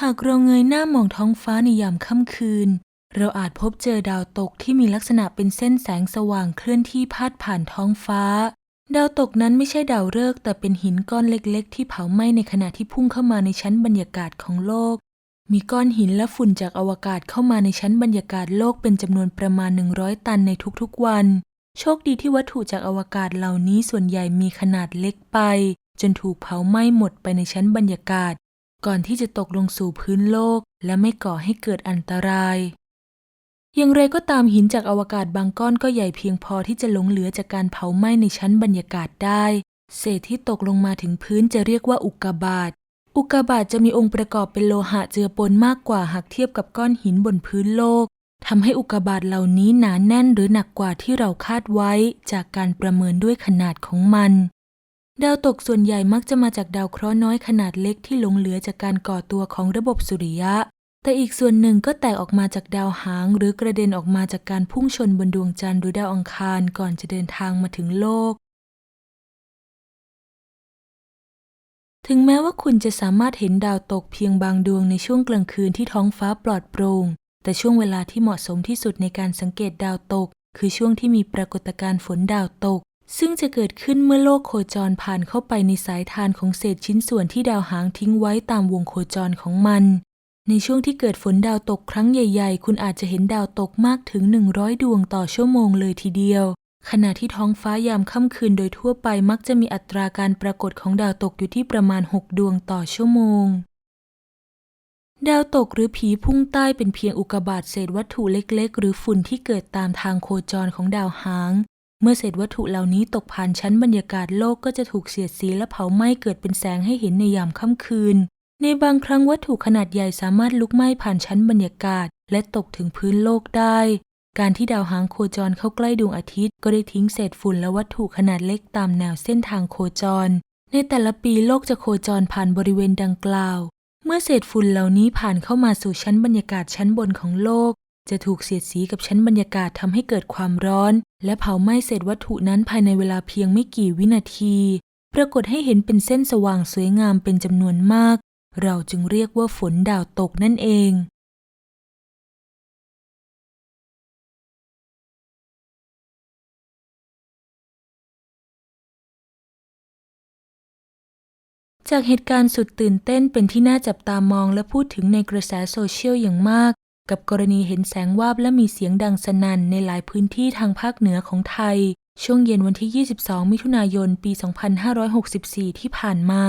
หากเราเงยหน้ามองท้องฟ้าในยามค่ำคืน เราอาจพบเจอดาวตกที่มีลักษณะเป็นเส้นแสงสว่างเคลื่อนที่พาดผ่านท้องฟ้า ดาวตกนั้นไม่ใช่ดาวฤกษ์แต่เป็นหินก้อนเล็กๆ ที่เผาไหม้ในขณะที่พุ่งเข้ามาในชั้นบรรยากาศของโลก มีก้อนหินและฝุ่นจากอวกาศเข้ามาในชั้นบรรยากาศโลกเป็นจำนวนประมาณ 100 ตันในทุกๆวัน โชคดีที่วัตถุจากอวกาศเหล่านี้ส่วนใหญ่มีขนาดเล็กไป จนถูกเผาไหม้หมดไปในชั้นบรรยากาศ ก่อนที่จะตกลงสู่พื้นโลกและไม่ก่อให้เกิดอันตราย อย่างไรก็ตามหินจากอวกาศบางก้อนก็ใหญ่เพียงพอที่จะหลงเหลือจากการเผาไหม้ในชั้นบรรยากาศได้ เศษที่ตกลงมาถึงพื้นจะเรียกว่าอุกกาบาต อุกกาบาตจะมีองค์ประกอบเป็นโลหะเจือปนมากกว่าหากเทียบกับก้อนหินบนพื้นโลกทำให้อุกกาบาตเหล่านี้หนาแน่นหรือหนักกว่าที่เราคาดไว้ จากการประเมินด้วยขนาดของมัน ดาวตกส่วนใหญ่มักจะมาจากดาวเคราะห์น้อยขนาดเล็กที่หลงเหลือจากการก่อตัวของระบบสุริยะ แต่อีกส่วนหนึ่งก็แตกออกมาจากดาวหาง หรือกระเด็นออกมาจากการพุ่งชนบนดวงจันทร์หรือดาวอังคารก่อนจะเดินทางมาถึงโลก ถึงแม้ว่าคุณจะสามารถเห็นดาวตกเพียงบางดวงในช่วงกลางคืนที่ท้องฟ้าปลอดโปร่ง แต่ช่วงเวลาที่เหมาะสมที่สุดในการสังเกตดาวตก คือช่วงที่มีปรากฏการณ์ฝนดาวตก ซึ่งจะเกิดขึ้นเมื่อโลกโคจรผ่านเข้าไปในสายทานของเศษชิ้นส่วนที่ดาวหางทิ้งไว้ตามวงโคจรของมัน ในช่วงที่เกิดฝนดาวตกครั้งใหญ่ ๆ คุณอาจจะเห็นดาวตกมากถึง 100 ดวงต่อชั่วโมงเลยทีเดียว ขณะที่ท้องฟ้ายามค่ำคืนโดยทั่วไปมักจะมีอัตราการปรากฏของดาวตกอยู่ที่ประมาณ 6 ดวงต่อชั่วโมงดาวตกหรือผีพุ่งใต้เป็นเพียงอุกกาบาตเศษวัตถุเล็กๆ หรือฝุ่นที่เกิดตามทางโคจรของดาวหาง เมื่อเศษวัตถุเหล่านี้ตกผ่านชั้นบรรยากาศโลกก็จะถูกเสียดสีและเผาไหม้เกิดเป็นแสงให้เห็นในยามค่ำคืน ในบางครั้งวัตถุขนาดใหญ่สามารถลุกไหม้ผ่านชั้นบรรยากาศ และตกถึงพื้นโลกได้ การที่ดาวหางโคจรเข้าใกล้ดวงอาทิตย์ ก็ได้ทิ้งเศษฝุ่นและวัตถุขนาดเล็กตามแนวเส้นทางโคจร ในแต่ละปีโลกจะโคจรผ่านบริเวณดังกล่าว เมื่อเศษฝุ่นเหล่านี้ผ่านเข้ามาสู่ชั้นบรรยากาศชั้นบนของโลก จะถูกเสียดสีกับชั้นบรรยากาศทำให้เกิดความร้อน และเผาไหม้เศษวัตถุนั้นภายในเวลาเพียงไม่กี่วินาที ปรากฏให้เห็นเป็นเส้นสว่างสวยงามเป็นจำนวนมาก เราจึงเรียกว่าฝนดาวตกนั่นเองจากเหตุการณ์สุดตื่นเต้นเป็นที่น่าจับตามองและพูดถึงในกระแสโซเชียลอย่างมาก กับกรณีเห็นแสงวาบและมีเสียงดังสนั่นในหลายพื้นที่ทางภาคเหนือของไทย ช่วงเย็นวันที่ 22 มิถุนายน ปี 2564 ที่ผ่านมา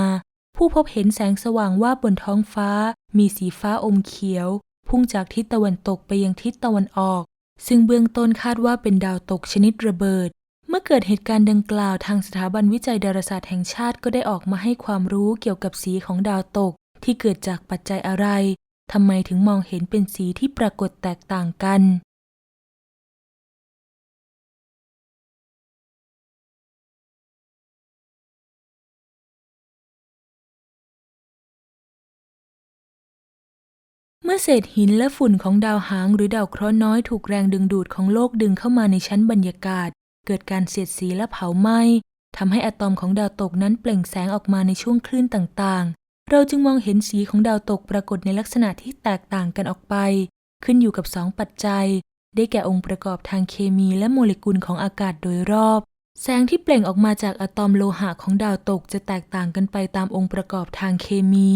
ผู้พบเห็นแสงสว่างวาบบนท้องฟ้า มีสีฟ้าอมเขียว พุ่งจากทิศตะวันตกไปยังทิศตะวันออก ซึ่งเบื้องต้นคาดว่าเป็นดาวตกชนิดระเบิดเมื่อเกิดเหตุการณ์ดังกล่าวทางสถาบันวิจัยดาราศาสตร์แห่งชาติก็ได้ออกมาให้ความรู้เกี่ยวกับสีของดาวตก ที่เกิดจากปัจจัยอะไร ทำไมถึงมองเห็นเป็นสีที่ปรากฏแตกต่างกัน เมื่อเศษหินและฝุ่นของดาวหางหรือดาวเคราะห์น้อยถูกแรงดึงดูดของโลกดึงเข้ามาในชั้นบรรยากาศ เกิดการเสียดสีและเผาไหม้ทำให้อะตอมของดาวตกนั้นเปล่งแสงออกมาในช่วงคลื่นต่างๆ เราจึงมองเห็นสีของดาวตกปรากฏในลักษณะที่แตกต่างกันออกไป ขึ้นอยู่กับสองปัจจัย ได้แก่องค์ประกอบทางเคมีและโมเลกุลของอากาศโดยรอบ แสงที่เปล่งออกมาจากอะตอมโลหะของดาวตกจะแตกต่างกันไปตามองค์ประกอบทางเคมี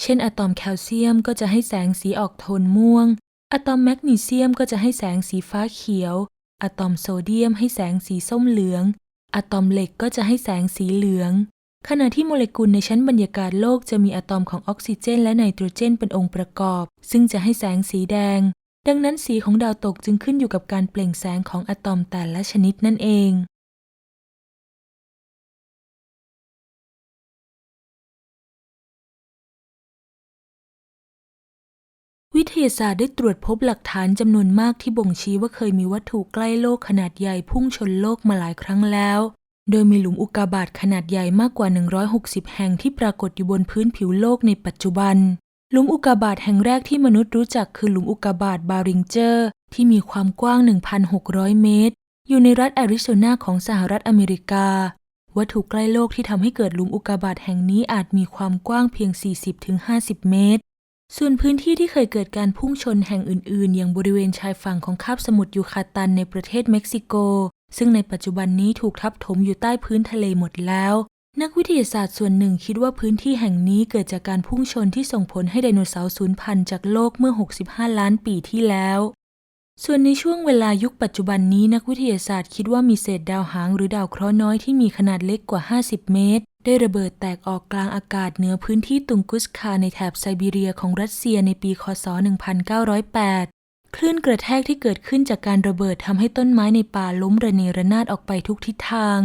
เช่น อะตอมแคลเซียมก็จะให้แสงสีออกโทนม่วง อะตอมแมกนีเซียมก็จะให้แสงสีฟ้าเขียว อะตอมโซเดียมให้แสงสีส้มเหลือง อะตอมเหล็กก็จะให้แสงสีเหลือง ขณะที่โมเลกุลในชั้นบรรยากาศโลกจะมีอะตอมของออกซิเจน และไนโตรเจนเป็นองค์ประกอบ ซึ่งจะให้แสงสีแดง ดังนั้นสีของดาวตกจึงขึ้นอยู่กับการเปล่งแสงของอะตอมแต่ละชนิดนั่นเองวิทยาศาสตร์ได้ตรวจพบหลักฐานจำนวนมากที่บ่งชี้ว่าเคยมีวัตถุใกล้โลกขนาดใหญ่พุ่งชนโลกมาหลายครั้งแล้ว โดยมีหลุมอุกกาบาตขนาดใหญ่มากกว่า 160 แห่งที่ปรากฏอยู่บนพื้นผิวโลกในปัจจุบัน หลุมอุกกาบาตแห่งแรกที่มนุษย์รู้จักคือหลุมอุกกาบาตบาริงเจอร์ ที่มีความกว้าง 1,600 เมตร อยู่ในรัฐแอริโซนาของสหรัฐอเมริกา วัตถุใกล้โลกที่ทำให้เกิดหลุมอุกกาบาตแห่งนี้อาจมีความกว้างเพียง 40-50 เมตร ส่วนพื้นที่ที่เคยเกิดการพุ่งชนแห่งอื่น ๆ อย่างบริเวณชายฝั่งของคาบสมุทรยูคาตันในประเทศเม็กซิโก ซึ่งในปัจจุบันนี้ถูกทับถมอยู่ใต้พื้นทะเลหมดแล้ว นักวิทยาศาสตร์ส่วนหนึ่งคิดว่าพื้นที่แห่งนี้เกิดจากการพุ่งชนที่ส่งผลให้ไดโนเสาร์สูญพันธุ์จากโลกเมื่อ 65 ล้านปีที่แล้ว ส่วนในช่วงเวลายุคปัจจุบันนี้นักวิทยาศาสตร์คิดว่ามีเศษดาวหางหรือดาวเคราะห์น้อยที่มีขนาดเล็กกว่า 50 เมตร ได้ระเบิดแตกออกกลางอากาศเหนือพื้นที่ตุงกุสคาในแถบไซบีเรียของรัสเซียในปีคศ 1908 คลื่นกระแทกที่เกิดขึ้นจากการระเบิดทำให้ต้นไม้ในป่าล้มระเนระนาดออกไปทุกทิศทาง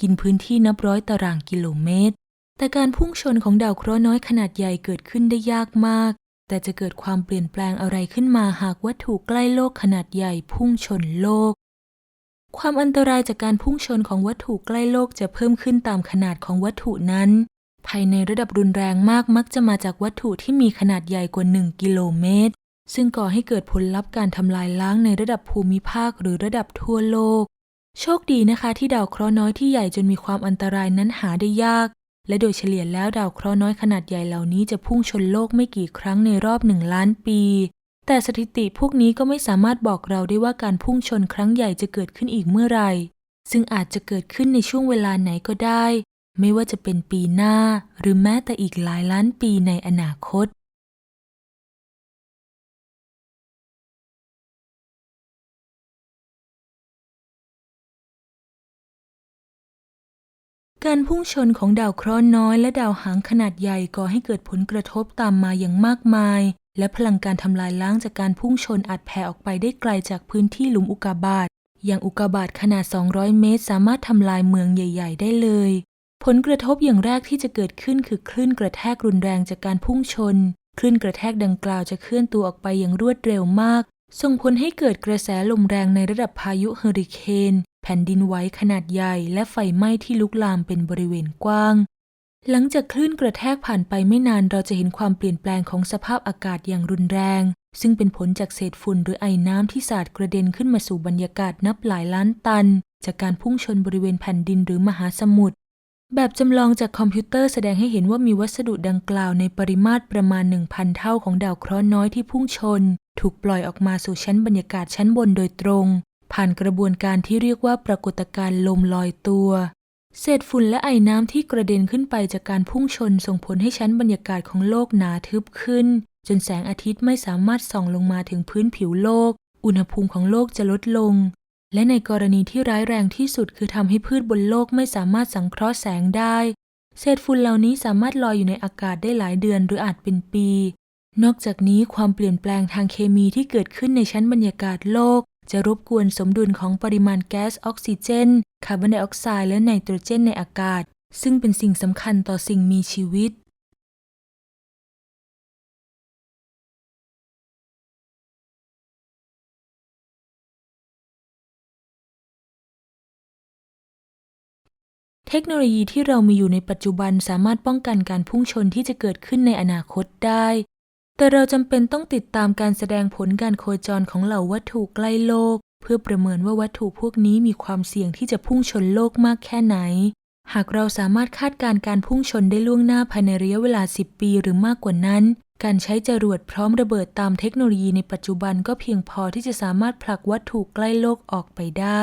กินพื้นที่นับร้อยตารางกิโลเมตร แต่การพุ่งชนของดาวเคราะห์น้อยขนาดใหญ่เกิดขึ้นได้ยากมาก แต่จะเกิดความเปลี่ยนแปลงอะไรขึ้นมาหากวัตถุใกล้โลกขนาดใหญ่พุ่งชนโลก ความอันตรายจากการพุ่งชนของวัตถุใกล้โลกจะเพิ่มขึ้นตามขนาดของวัตถุนั้น ภายในระดับรุนแรงมากมักจะมาจากวัตถุที่มีขนาดใหญ่กว่า 1 กิโลเมตร ซึ่งก่อให้เกิดผลลัพธ์การทำลายล้างในระดับภูมิภาคหรือระดับทั่วโลก โชคดีนะคะที่ดาวเคราะห์น้อยที่ใหญ่จนมีความอันตรายนั้นหาได้ยาก และโดยเฉลี่ยแล้วดาวเคราะห์น้อยขนาดใหญ่เหล่านี้จะพุ่งชนโลกไม่กี่ครั้งในรอบหนึ่งล้านปี แต่สถิติพวกนี้ก็ไม่สามารถบอกเราได้ว่าการพุ่งชนครั้งใหญ่จะเกิดขึ้นอีกเมื่อไหร่ ซึ่งอาจจะเกิดขึ้นในช่วงเวลาไหนก็ได้ ไม่ว่าจะเป็นปีหน้า หรือแม้แต่อีกหลายล้านปีในอนาคต การพุ่งชนของดาวเคราะห์น้อยและดาวหางขนาดใหญ่ก่อให้เกิดผลกระทบตามมาอย่างมากมาย และพลังการทำลายล้างจากการพุ่งชนอาจแผ่ออกไปได้ไกลจากพื้นที่หลุมอุกกาบาต อย่างอุกกาบาตขนาด 200 เมตร สามารถทำลายเมืองใหญ่ ๆ ได้เลย ผลกระทบอย่างแรกที่จะเกิดขึ้นคือคลื่นกระแทกรุนแรงจากการพุ่งชน คลื่นกระแทกดังกล่าวจะเคลื่อนตัวออกไปอย่างรวดเร็วมาก ส่งผลให้เกิดกระแสลมแรงในระดับพายุเฮอริเคน แผ่นดินไหวขนาดใหญ่และไฟไหม้ที่ลุกลามเป็นบริเวณกว้าง หลังจากคลื่นกระแทกผ่านไปไม่นานเราจะเห็นความเปลี่ยนแปลงของสภาพอากาศอย่างรุนแรง ซึ่งเป็นผลจากเศษฝุ่นหรือไอน้ำที่สาดกระเด็นขึ้นมาสู่บรรยากาศนับหลายล้านตัน จากการพุ่งชนบริเวณแผ่นดินหรือมหาสมุทรแบบจำลองจากคอมพิวเตอร์แสดงให้เห็นว่ามีวัสดุดังกล่าวในปริมาตรประมาณ 1,000 เท่าของดาวเคราะห์น้อยที่พุ่งชน ถูกปล่อยออกมาสู่ชั้นบรรยากาศชั้นบนโดยตรง ผ่านกระบวนการที่เรียกว่าปรากฏการณ์ลมลอยตัว เศษฝุ่นและไอน้ำที่กระเด็นขึ้นไปจากการพุ่งชนส่งผลให้ชั้นบรรยากาศของโลกหนาทึบขึ้น จนแสงอาทิตย์ไม่สามารถส่องลงมาถึงพื้นผิวโลก อุณหภูมิของโลกจะลดลง และในกรณีที่ร้ายแรงที่สุดคือทำให้พืชบนโลกไม่สามารถสังเคราะห์แสงได้ เศษฝุ่นเหล่านี้สามารถลอยอยู่ในอากาศได้หลายเดือนหรืออาจเป็นปี นอกจากนี้ความเปลี่ยนแปลงทางเคมีที่เกิดขึ้นในชั้นบรรยากาศโลก จะรบกวนสมดุลของปริมาณแก๊สออกซิเจน คาร์บอนไดออกไซด์และไนโตรเจนในอากาศ ซึ่งเป็นสิ่งสำคัญต่อสิ่งมีชีวิต เทคโนโลยีที่เรามีอยู่ในปัจจุบันสามารถป้องกันการพุ่งชนที่จะเกิดขึ้นในอนาคตได้ แต่เราจำเป็นต้องติดตามการแสดงผลการโคจรของเหล่าวัตถุใกล้โลก เพื่อประเมินว่าวัตถุพวกนี้มีความเสี่ยงที่จะพุ่งชนโลกมากแค่ไหน หากเราสามารถคาดการณ์การพุ่งชนได้ล่วงหน้าภายในระยะเวลา 10 ปีหรือมากกว่านั้น การใช้จรวดพร้อมระเบิดตามเทคโนโลยีในปัจจุบันก็เพียงพอที่จะสามารถผลักวัตถุใกล้โลกออกไปได้